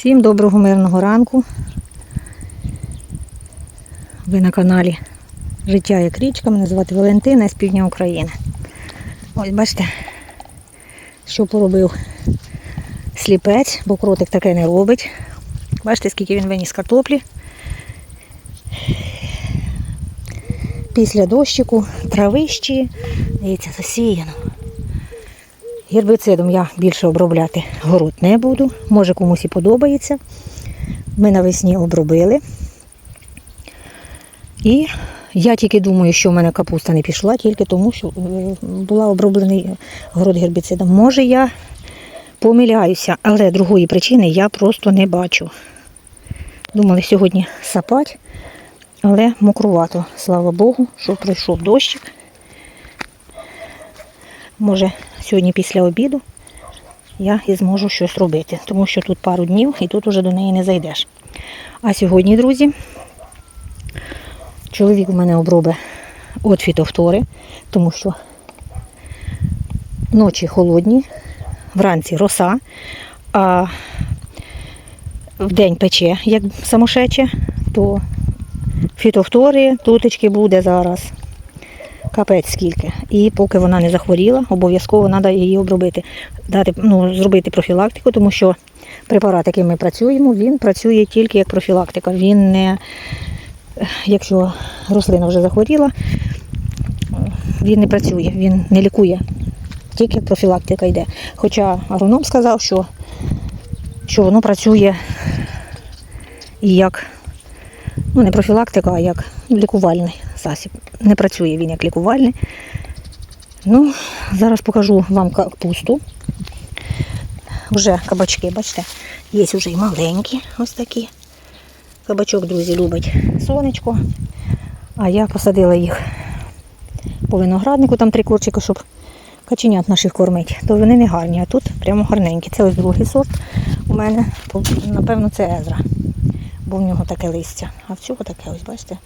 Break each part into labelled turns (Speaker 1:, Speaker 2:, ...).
Speaker 1: Всім доброго мирного ранку. Ви на каналі Життя як річка. Мене звати Валентина з півдня України. Ось бачите, що поробив сліпець, бо кротик таке не робить. Бачите, скільки він виніс картоплі. Після дощику, травищі, дивіться, засіяно. Гербицидом я більше обробляти город не буду. Може комусь і подобається. Ми навесні обробили. І я тільки думаю, що в мене капуста не пішла, тільки тому, що е, була оброблений город гербіцидом. Може я помиляюся, але другої причини я просто не бачу. Думали сьогодні сапать, але мокрувато. Слава Богу, що пройшов дощик. Може, сьогодні після обіду я і зможу щось робити, тому що тут пару днів і тут уже до неї не зайдеш. А сьогодні, друзі, чоловік у мене обробить від фітофтори, тому що ночі холодні, вранці роса, а вдень пече, як самошече, то фітофтори, тутечки буде зараз. Капець скільки. І поки вона не захворіла, обов'язково треба її обробити, дати, ну, зробити профілактику, тому що препарат, яким ми працюємо, він працює тільки як профілактика. Він не, якщо рослина вже захворіла, він не працює, він не лікує. Тільки профілактика йде. Хоча агроном сказав, що, що воно працює і як ну не профілактика, а як лікувальний засіб. Не працює він як лікувальний. Ну, зараз покажу вам капусту. Вже кабачки, бачите, є вже і маленькі, ось такі. Кабачок, друзі, любить сонечко. А я посадила їх по винограднику, там три корчики, щоб каченят наших кормити. То вони не гарні, а тут прямо гарненькі. Це ось другий сорт у мене. Напевно, це езра бо в нього таке листя. А в цього таке, ось бачите.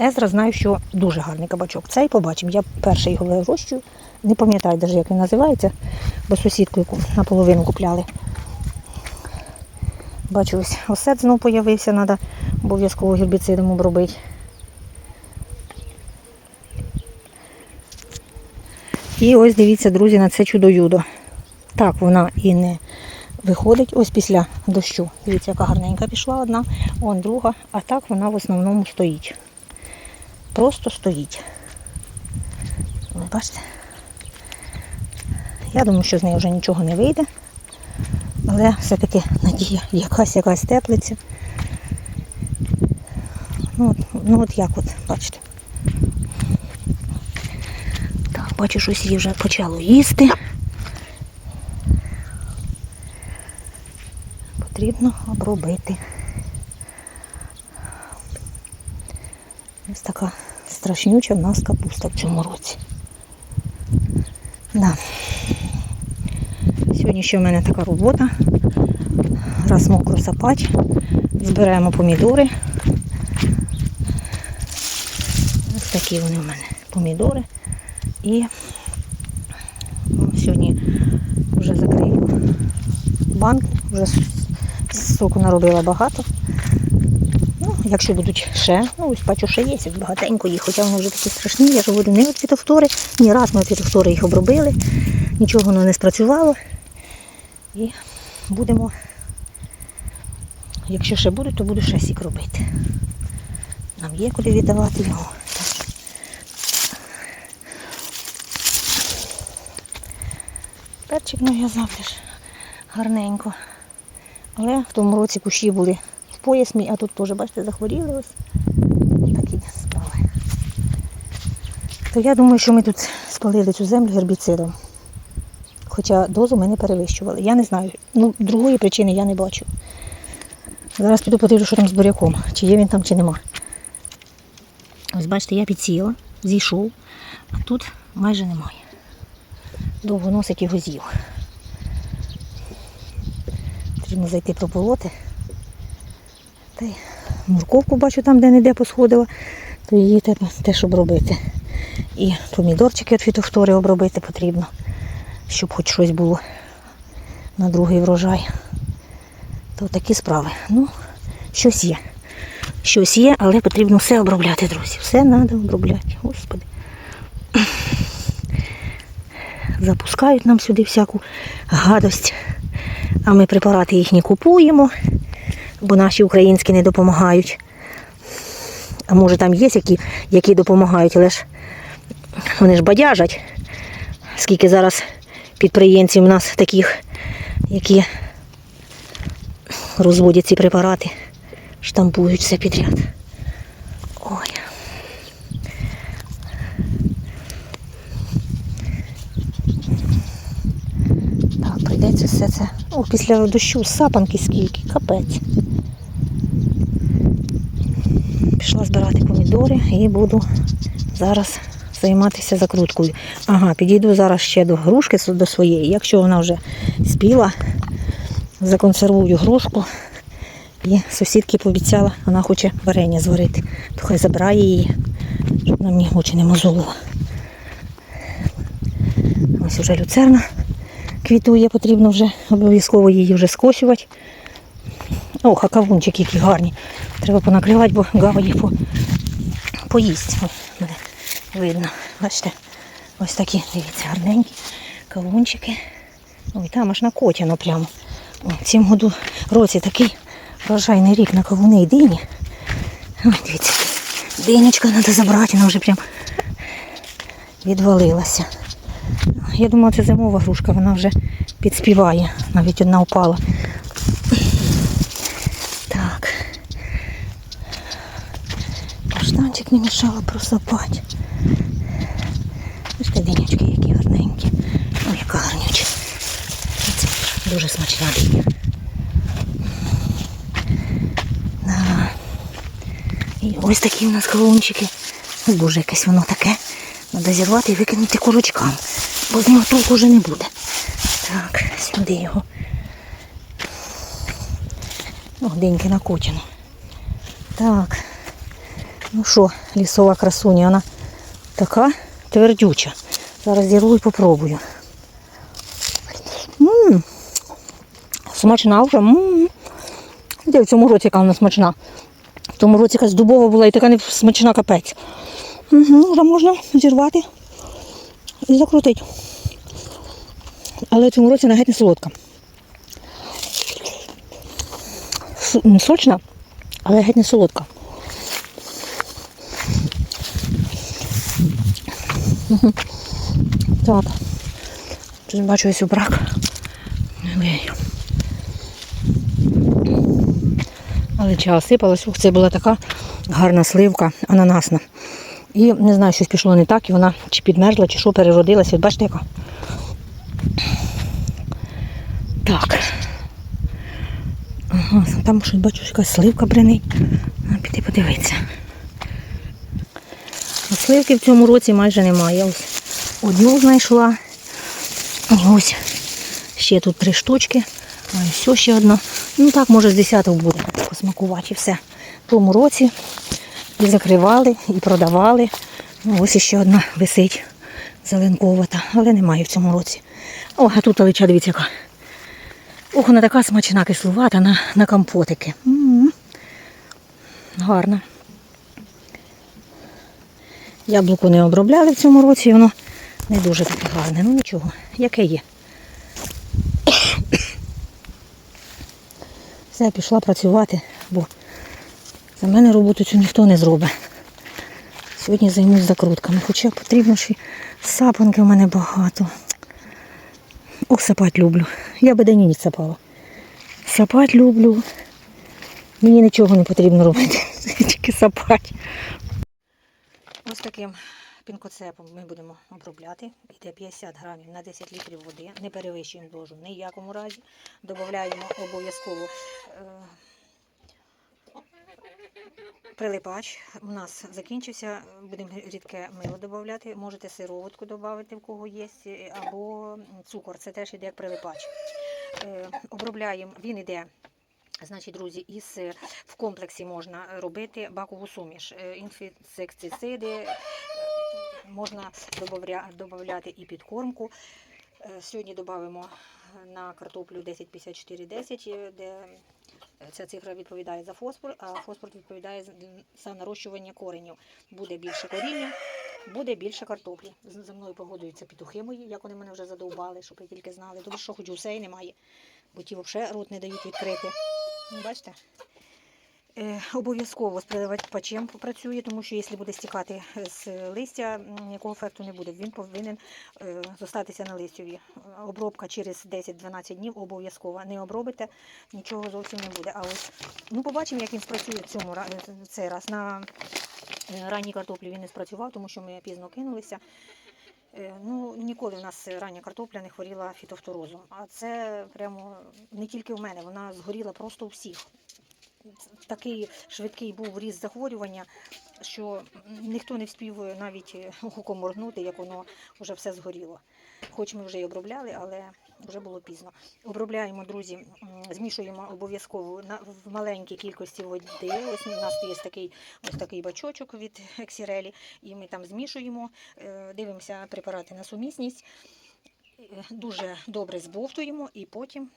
Speaker 1: Езра знаю, що дуже гарний кабачок. Цей побачимо. Я перший його вирощую. Не пам'ятаю навіть, як він називається, бо сусідку наполовину купляли. Бачу, ось осет знов з'явився, треба обов'язково гербіцидом обробити. І ось дивіться, друзі, на це чудо-юдо. Так, вона і не виходить ось після дощу. Дивіться, яка гарненька пішла одна, он друга, а так вона в основному стоїть. Просто стоїть. Ви бачите? Я думаю, що з нею вже нічого не вийде. Але все-таки надія, якась якась теплиця. Ну, от, ну от як от, бачите. Так, бачу, щось її вже почало їсти. потрібно обробити. Ось така страшнюча в нас капуста в цьому році. Да. Сьогодні ще в мене така робота. Раз мокро сапать, збираємо помідори. Ось такі вони в мене помідори. І сьогодні вже закрию банк, вже соку наробила багато. Ну, Якщо будуть ще, ну ось бачу, ще є, багатенько їх, хоча вони вже такі страшні, я ж говорю, не від фітофтори. Ні раз ми фітофтори їх обробили, нічого воно не спрацювало. І будемо, якщо ще будуть, то буду ще сік робити. Нам є куди віддавати його. Перчик нав'язав теж гарненько. Але в тому році кущі були пояс мій, а тут теж, бачите, захворіли ось. Так і спали. То я думаю, що ми тут спалили цю землю гербіцидом. Хоча дозу ми не перевищували. Я не знаю. Ну, другої причини я не бачу. Зараз піду подивлю, що там з буряком. Чи є він там, чи нема. Ось бачите, я підсіла, зійшов, а тут майже немає. Довго носить його з'їв. Потрібно зайти прополоти. Та й морковку бачу там, де не де посходила, то її теж обробити. І помідорчики від фітофтори обробити потрібно, щоб хоч щось було. на другий врожай. То такі справи. Ну, щось є. Щось є, але потрібно все обробляти, друзі. Все треба обробляти. Господи. Запускають нам сюди всяку гадость. А ми препарати їхні купуємо, бо наші українські не допомагають. А може там є які, які допомагають, але ж вони ж бадяжать. Скільки зараз підприємців у нас таких, які розводять ці препарати, штампують все підряд. Ой. Так, прийдеться все це. О, після дощу сапанки скільки, капець. Пішла збирати помідори і буду зараз займатися закруткою. Ага, підійду зараз ще до грушки до своєї. Якщо вона вже спіла, законсервую грушку. І сусідки пообіцяла, вона хоче варення зварити. То хай забирає її, щоб на мені очі не мозолило. Ось вже люцерна квітує, потрібно вже обов'язково її вже скосювати. Ох, а кавунчики які гарні. Треба понакривати, бо гава їх по... поїсть. Ой, мене видно. Бачите? Ось такі, дивіться, гарненькі кавунчики. Ой, там аж накотяно прямо. О, в цім году році такий врожайний рік на кавуни і дині. Ой, дивіться, динечка треба забрати, вона вже прям відвалилася. Я думала, це зимова грушка, вона вже підспіває. Навіть одна впала. Так. Каштанчик не мішала просапати. Бачите, динячки які гарненькі. Ой, яка гарнюча. Дуже смачна диня. І ось такі у нас кавунчики. Ой, Боже, якесь воно таке. Треба зірвати і викинути курочкам, бо з нього толку вже не буде. Так, сюди його. О, деньки накочено. Так. Ну що, лісова красуня, вона така твердюча. Зараз зірву і попробую. М-м. Смачна вже. М-м. Де в цьому році яка вона смачна. В тому році якась дубова була і така не смачна капець. Угу, вже можна зірвати і закрутити. Але в цьому році вона геть не солодка. Сочна, але геть не солодка. Так. Тут бачу ось брак. Ой. Але чого осипалась, ух, це була така гарна сливка, ананасна. І не знаю, щось пішло не так, і вона чи підмерзла, чи що переродилася. От бачите, яка? Так. Ага, там щось бачу, якась сливка бренить. А, піти подивитися. А Сливки в цьому році майже немає. Ось одну знайшла. І ось ще тут три штучки. А ось ще одна. Ну так, може, з десяток буде посмакувати все. В тому році і закривали, і продавали. Ну, ось ще одна висить зеленковата, але немає в цьому році. О, а тут алича, дивіться яка. Ох, вона така смачна кислувата на, на компотики. М-м. Гарна. Яблуко не обробляли в цьому році, і воно не дуже таке гарне. Ну нічого, яке є. Все, я пішла працювати, бо за мене роботу цю ніхто не зробить. Сьогодні займусь закрутками. Хоча потрібно ще сапанки в мене багато. Ох, сапать люблю. Я би день ніч сапала. Сапать люблю. Мені нічого не потрібно робити. Тільки сапать. Ось таким пінкоцепом ми будемо обробляти. Йде 50 грамів на 10 літрів води. Не перевищуємо дозу ні в якому разі. Додаємо обов'язково е, прилипач. У нас закінчився. Будемо рідке мило додати. Можете сироватку додати, в кого є, е, або цукор. Це теж йде як прилипач. Е, Обробляємо, він йде. Значить, друзі, із е, в комплексі можна робити бакову суміш, Е, інсектициди, можна додати і підкормку. Е, Сьогодні додамо на картоплю 105410, е, де ця цифра відповідає за фосфор, а фосфор відповідає за- нарощування коренів. Буде більше коріння, буде більше картоплі. За мною погодуються петухи мої, як вони мене вже задовбали, щоб ви тільки знали. Добре, що хоч гусей немає, бо ті взагалі рот не дають відкрити. Бачите? Е, Обов'язково з приливачем попрацює, тому що якщо буде стікати з листя, ніякого ефекту не буде. Він повинен е, зостатися на листові. Обробка через 10-12 днів обов'язково. Не обробите, нічого зовсім не буде. А ось ну побачимо, як він спрацює в цьому цей раз. На е, ранній картоплі він не спрацював, тому що ми пізно кинулися. Е, Ну, ніколи в нас рання картопля не хворіла фітофторозом. А це прямо не тільки в мене, вона згоріла просто у всіх такий швидкий був ріст захворювання, що ніхто не вспів навіть оком моргнути, як воно вже все згоріло. Хоч ми вже й обробляли, але вже було пізно. Обробляємо, друзі, змішуємо обов'язково в маленькій кількості води. Ось у нас є такий, ось такий бачочок від Ексірелі, і ми там змішуємо, е, дивимося препарати на сумісність, е, дуже добре збовтуємо і потім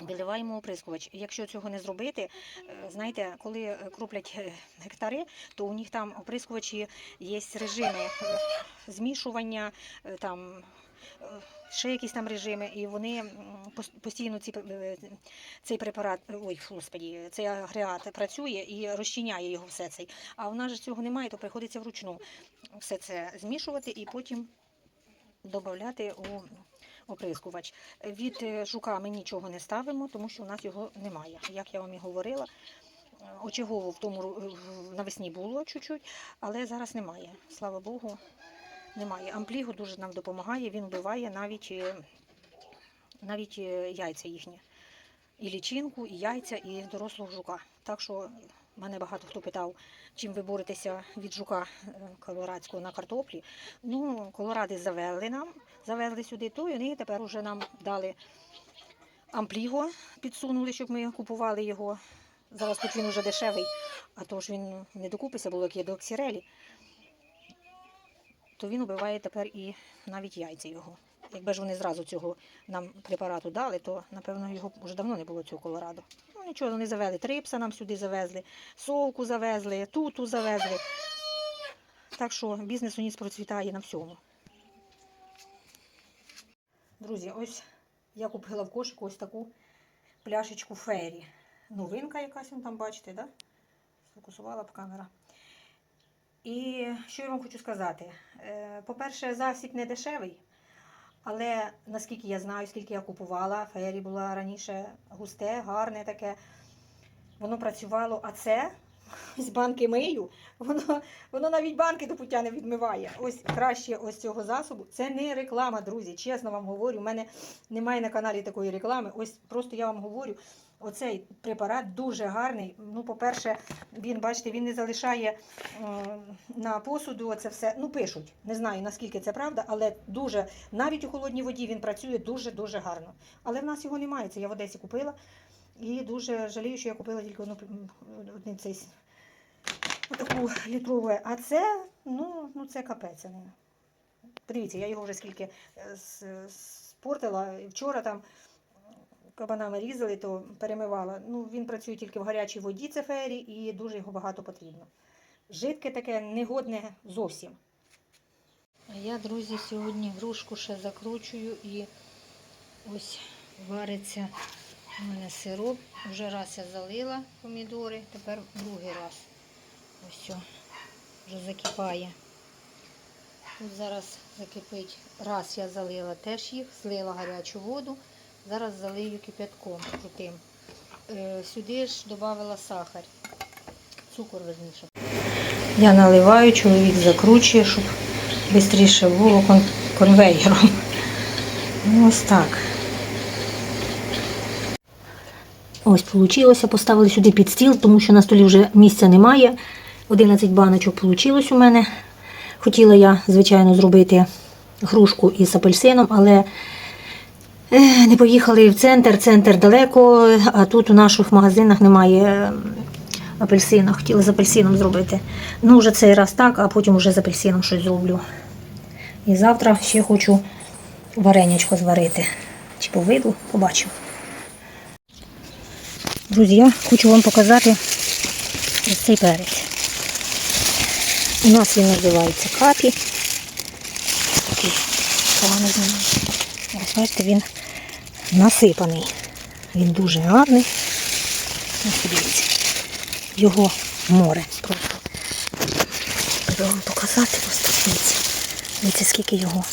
Speaker 1: Виливаємо оприскувач. Якщо цього не зробити, е, знаєте, коли кроплять гектари, то у них там оприскувачі є режими змішування, там ще якісь там режими, і вони постійно ці, е, цей препарат, ой, господі, цей агрегат працює і розчиняє його все цей. А у нас же цього немає, то приходиться вручну все це змішувати і потім додати у оприскувач. Від е, жука ми нічого не ставимо, тому що у нас його немає. Як я вам і говорила, е, очагово в тому навесні було чуть-чуть, але зараз немає. Слава Богу, немає. Ампліго дуже нам допомагає, він вбиває навіть, е, навіть е, яйця їхні. І лічинку, і яйця, і дорослого жука. Так що мене багато хто питав, чим ви боретеся від жука е, колорадського на картоплі. Ну, колоради завели нам, завезли сюди, то вони тепер уже нам дали ампліго, підсунули, щоб ми купували його. Зараз хоч він вже дешевий, а то ж він не докупиться, було як є до оксірелі. То він убиває тепер і навіть яйця його. Якби ж вони зразу цього нам препарату дали, то напевно його вже давно не було цього колорадо. Ну нічого, вони завели. Трипса нам сюди завезли, совку завезли, туту завезли. Так що бізнес у нас процвітає на всьому. Друзі, ось я купила в кошику ось таку пляшечку фері. Новинка якась, вон там бачите, да? Сфокусувала б камера. І що я вам хочу сказати? Е, По-перше, засіб не дешевий, але наскільки я знаю, скільки я купувала, фері була раніше густе, гарне таке. Воно працювало, а це з банки мию, воно, воно навіть банки до пуття не відмиває. Ось краще ось цього засобу. Це не реклама, друзі. Чесно вам говорю. У мене немає на каналі такої реклами. Ось просто я вам говорю. Оцей препарат дуже гарний. Ну, по-перше, він, бачите, він не залишає на посуду оце все. Ну, пишуть. Не знаю, наскільки це правда, але дуже, навіть у холодній воді він працює дуже-дуже гарно. Але в нас його немає. Це я в Одесі купила. І дуже жалію, що я купила тільки одну, один цей таку літрову. А це, ну, ну це капець. це Подивіться, я його вже скільки е, спортила. Вчора там кабанами різали, то перемивала. Ну, він працює тільки в гарячій воді, це фері, і дуже його багато потрібно. Жидке таке негодне зовсім. А я, друзі, сьогодні грушку ще закручую і ось вариться у мене сироп. Вже раз я залила помідори, тепер другий раз. Ось вже закипає. Тут зараз закипить. Раз я залила теж їх, злила гарячу воду. Зараз залию кипятком крутим. Е, Сюди ж додала сахар. Цукор верніше. Я наливаю, чоловік закручує, щоб швидше було кон- конвейером. Ну, ось так. Ось вийшло, поставили сюди під стіл, тому що на столі вже місця немає. 11 баночок вийшло у мене. Хотіла я, звичайно, зробити грушку із апельсином, але не поїхали в центр, центр далеко, а тут у наших магазинах немає е, апельсина. Хотіла з апельсином зробити. Ну, вже цей раз так, а потім вже з апельсином щось зроблю. І завтра ще хочу варенячко зварити. Чи по виду, побачимо. Друзі, я хочу вам показати ось цей перець. У нас він називається капі. Такий погано знаю. Ось бачите, він насипаний. Він дуже гарний. Ось подивіться. Його море просто. Треба вам показати просто дивіться. Дивіться, скільки його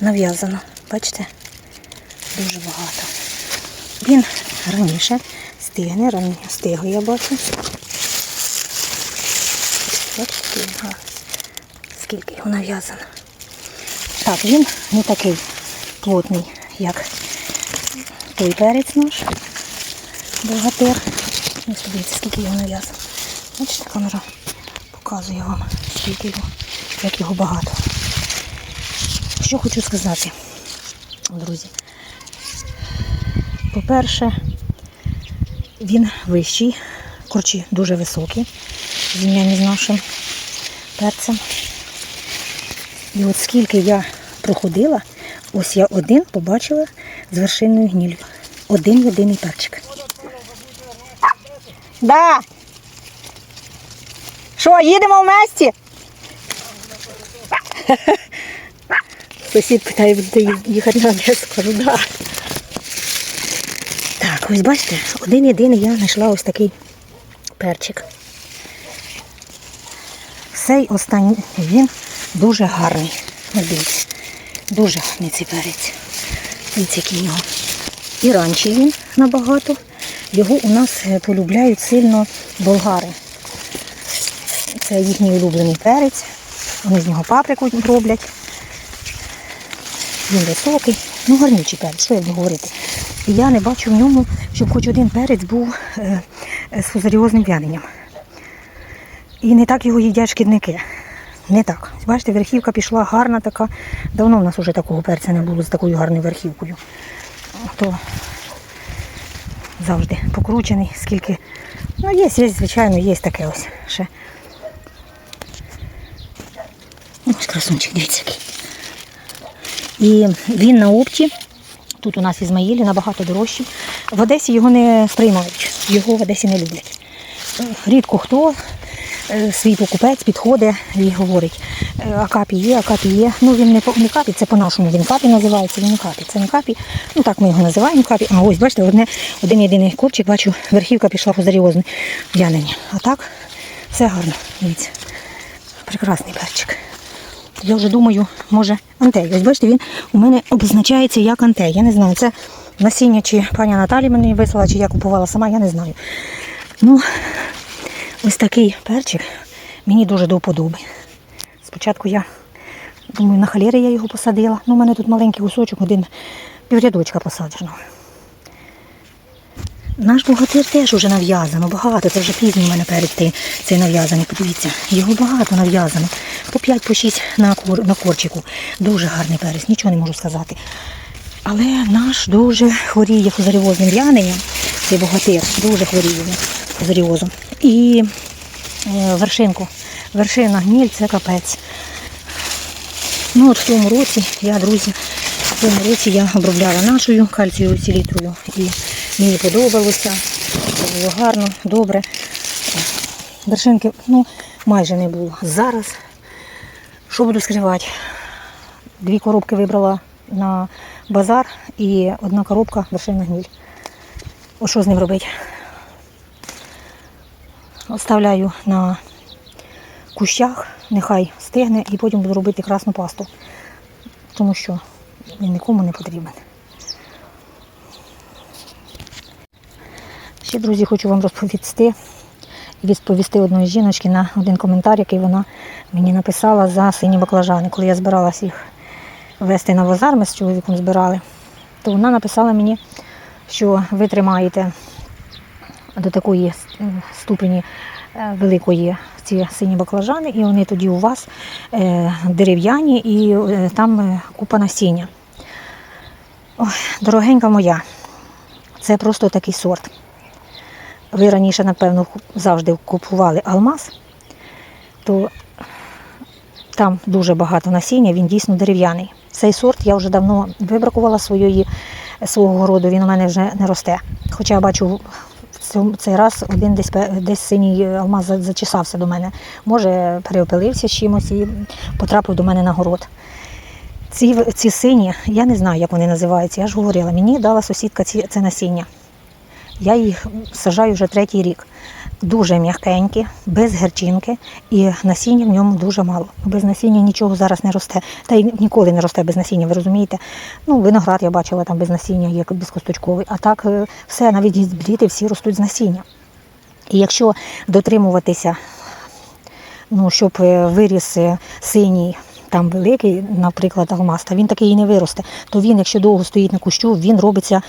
Speaker 1: нав'язано. Бачите? Дуже багато. Він раніше стигне, раніше стиглий, я бачу. Бачите, скільки його нав'язано. Так, він не такий плотний, як той перець наш. Богатир. Ось дивіться, скільки його нав'язано. Бачите, камера показує вам, скільки його, як його багато. Що хочу сказати, друзі. По-перше, він вищий, корчі дуже високі, зрівнянні з нашим перцем. І от скільки я проходила, ось я один побачила з вершинною гнілью. Один єдиний перчик. Да. Що, їдемо в месті? Сусід питає, буде їхати на Одесу. Кажу, да. Так, ось бачите, один єдиний я знайшла ось такий перчик. Цей останній він дуже гарний. Дивіться, дуже гарний цей перець. Дивіться, його. І раніше він набагато. Його у нас е, полюбляють сильно болгари. Це їхній улюблений перець. Вони з нього паприку роблять. Він високий, ну гарнючий перець, що я буду говорити. І я не бачу в ньому, щоб хоч один перець був е, е, з фузаріозним в'яненням. І не так його їдять шкідники. Не так. Бачите, верхівка пішла гарна така. Давно в нас вже такого перця не було з такою гарною верхівкою. То завжди покручений, скільки. Ну, є, є, звичайно, є таке ось ще. Ось красунчик, дивіться. І він на опті. Тут у нас Ізмаїлі набагато дорожчий. В Одесі його не сприймають, його в Одесі не люблять. Е, Рідко хто свій покупець підходить і говорить, е, а капі є, а капі є. Ну він не, не капі, це по-нашому. Він капі називається, він не капі. Це не капі. Ну так ми його називаємо капі. А ось бачите, одне, один єдиний корчик, бачу, верхівка пішла по заріозне в'янення. А так все гарно. Дивіться. Прекрасний перчик. Я вже думаю, може антей. Ось бачите, він у мене обозначається як антей. Я не знаю, це насіння, чи пані Наталі мені вислала, чи я купувала сама, я не знаю. Ну, ось такий перчик мені дуже до вподоби. Спочатку я думаю, на халері я його посадила. Ну, у мене тут маленький кусочок, один піврядочка посаджено. Наш богатир теж уже нав'язано, багато. Це вже пізній у мене перед цей, нав'язаний. Подивіться, його багато нав'язано. По 5 по 6 на, кор, на корчику. Дуже гарний перець, нічого не можу сказати. Але наш дуже хворіє фузаріозним в'яненням. Цей богатир дуже хворіє він фузаріозом. І е, вершинку. Вершина гніль це капець. Ну от в цьому році я, друзі, в цьому році я обробляла нашою кальцієвою селітрою і мені подобалося. Це було гарно, добре. Вершинки ну, майже не було. Зараз, що буду скривати, дві коробки вибрала на базар і одна коробка вершина гніль. О, що з ним робити? Оставляю на кущах, нехай стигне, і потім буду робити красну пасту. Тому що він нікому не потрібен. Ще, друзі, хочу вам розповісти і відповісти одної жіночки на один коментар, який вона мені написала за сині баклажани. Коли я збиралась їх вести на базар, ми з чоловіком збирали, то вона написала мені, що ви тримаєте до такої е, ступені е, великої ці сині баклажани, і вони тоді у вас е, дерев'яні і там купа насіння. Ой, дорогенька моя, це просто такий сорт. Ви раніше, напевно, завжди купували алмаз, то там дуже багато насіння, він дійсно дерев'яний. Цей сорт я вже давно вибракувала своєї, свого городу, він у мене вже не росте. Хоча я бачу цей раз один десь, десь синій алмаз зачесався до мене. Може, переопилився чимось і потрапив до мене на город. Ці, ці сині, я не знаю, як вони називаються. Я ж говорила, мені дала сусідка ці, це насіння. Я їх сажаю вже третій рік. Дуже м'якенькі, без герчинки, і насіння в ньому дуже мало. Без насіння нічого зараз не росте. Та й ніколи не росте без насіння, ви розумієте? Ну, виноград я бачила там без насіння, як безкосточковий. А так е, все, навіть гізбріти всі ростуть з насіння. І якщо дотримуватися, ну, щоб е, виріс е, синій, там великий, наприклад, алмаз, та він такий і не виросте, то він, якщо довго стоїть на кущу, він робиться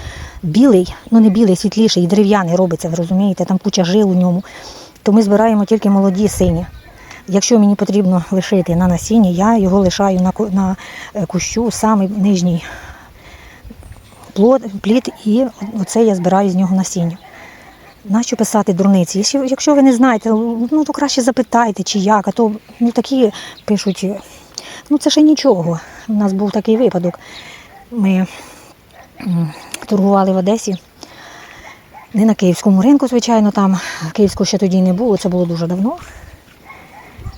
Speaker 1: білий, ну не білий, світліший, і дерев'яний робиться, ви розумієте, там куча жил у ньому. То ми збираємо тільки молоді сині. Якщо мені потрібно лишити на насінні, я його лишаю на, на е, кущу, самий нижній плід, і оце я збираю з нього насіння. Нащо писати дурниці? Якщо ви не знаєте, ну то краще запитайте, чи як, а то ну, такі пишуть, ну це ще нічого. У нас був такий випадок. Ми торгували в Одесі. Не на київському ринку, звичайно, там Київського ще тоді не було, це було дуже давно.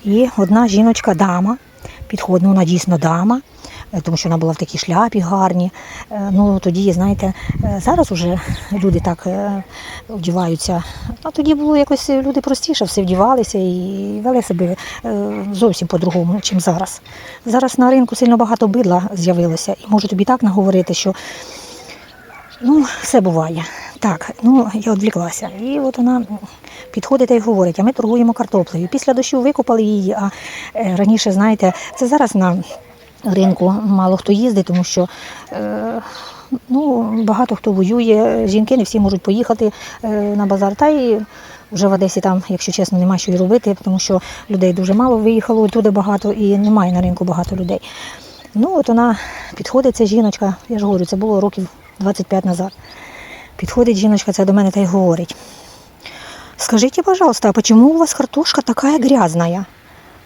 Speaker 1: І одна жіночка, дама, підходить, ну вона дійсно дама, тому що вона була в такій шляпі гарній. Е, Ну тоді, знаєте, е, зараз уже люди так е, вдіваються. А тоді було якось люди простіше, все вдівалися і вели себе е, зовсім по-другому, ніж зараз. Зараз на ринку сильно багато бидла з'явилося, і можу тобі так наговорити, що Ну, все буває. Так, ну я відвліклася. І от вона підходить і говорить, а ми торгуємо картоплею. Після дощу викопали її, а е, раніше, знаєте, це зараз на ринку мало хто їздить, тому що е, ну, багато хто воює, жінки не всі можуть поїхати е, на базар. Та й вже в Одесі там, якщо чесно, немає що й робити, тому що людей дуже мало виїхало, туди багато і немає на ринку багато людей. Ну, от вона підходить, ця жіночка, я ж говорю, це було років 25 назад. Підходить жіночка ця до мене та й говорить. Скажіть, пожалуйста, а чому у вас картошка така грязная?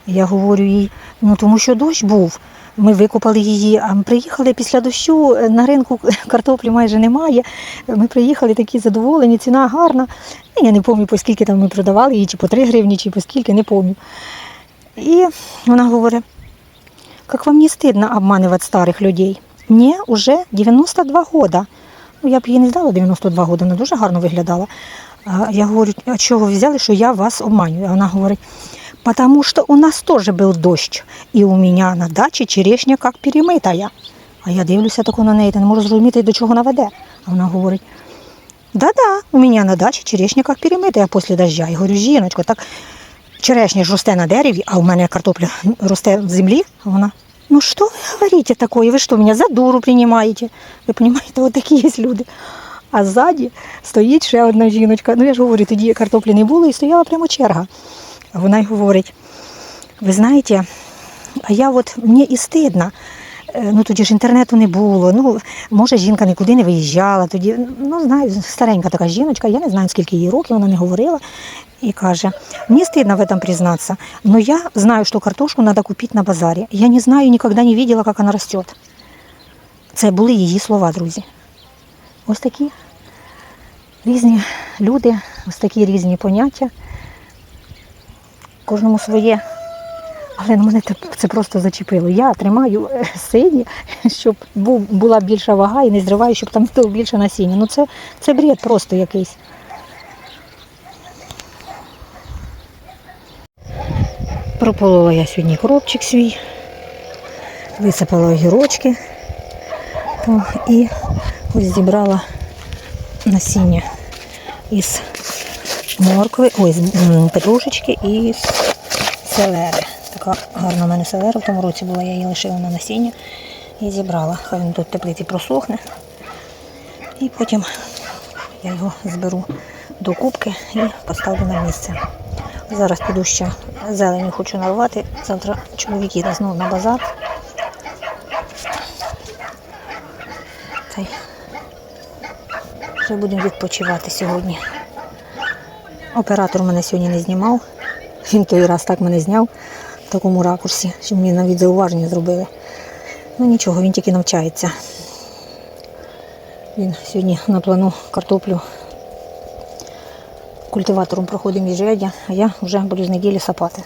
Speaker 1: Я говорю їй, ну тому що дощ був. Ми викопали її, а ми приїхали після дощу, е, на ринку картоплі майже немає. Ми приїхали такі задоволені, ціна гарна. Ну, Я не пам'ятаю, по скільки там ми продавали її, чи по 3 гривні, чи по скільки, не пам'ятаю. І вона говорить, как вам не стыдно обманывать старых людей? Мне уже 92 года. Ну, я б їй не здала 92 года, вона дуже гарно виглядала. А я говорю, а чого ви взяли, що я вас обманюю? А вона говорить, потому что у нас тоже был дождь, і у мене на дачі черешня як перемитая. А я дивлюся тако на неї, та не можу зрозуміти, до чого вона веде. А вона говорить, да-да, у мене на дачі черешня як перемитая після дождя. Я говорю, жіночко, так черешня ж росте на дереві, а у мене картопля росте в землі. А вона, ну що ви говорите такое? Ви що, мене за дуру приймаєте? Ви розумієте, от такі є люди. А ззаді стоїть ще одна жіночка. Ну я ж говорю, тоді картоплі не було і стояла прямо черга. Вона й говорить: ви знаєте, а я от мені і стидно. Е, Ну тоді ж інтернету не було. Ну, може, жінка нікуди не виїжджала. Тоді, ну, знаю, старенька така жіночка, я не знаю, скільки їй років, вона не говорила. И каже, мне стыдно в этом признаться, но я знаю, что картошку надо купить на базаре. Я не знаю, никогда не видела, как она растет. Це були її слова, друзі. Ось такі різні люди, ось такі різні поняття. Кожному своє. Але на мене це- просто зачепило. Я тримаю е, сині, щоб була більша вага і не зриваю, щоб там було більше насіння. Ну це, це бред просто якийсь. Прополола я сьогодні кропчик свій, висипала огірочки і ось зібрала насіння із моркви, ой, петрушечки і селери. Така гарна в мене селера в тому році була, я її лишила на насіння і зібрала. Хай він тут в теплиці просохне. І потім я його зберу до кубки і поставлю на місце. Зараз піду ще зелені хочу нарвати. Завтра чоловік їде знову на базар. Та й вже будемо відпочивати сьогодні. Оператор мене сьогодні не знімав. Він той раз так мене зняв в такому ракурсі, що мені навіть зауваження зробили. Ну нічого, він тільки навчається. Він сьогодні на плану картоплю культиватором проходить міжряддя, а я вже буду з неділі сапати.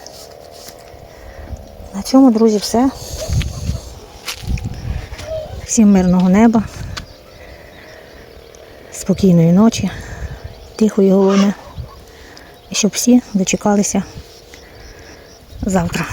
Speaker 1: На цьому, друзі, все. Всім мирного неба, спокійної ночі, тихої головне. Щоб всі дочекалися завтра.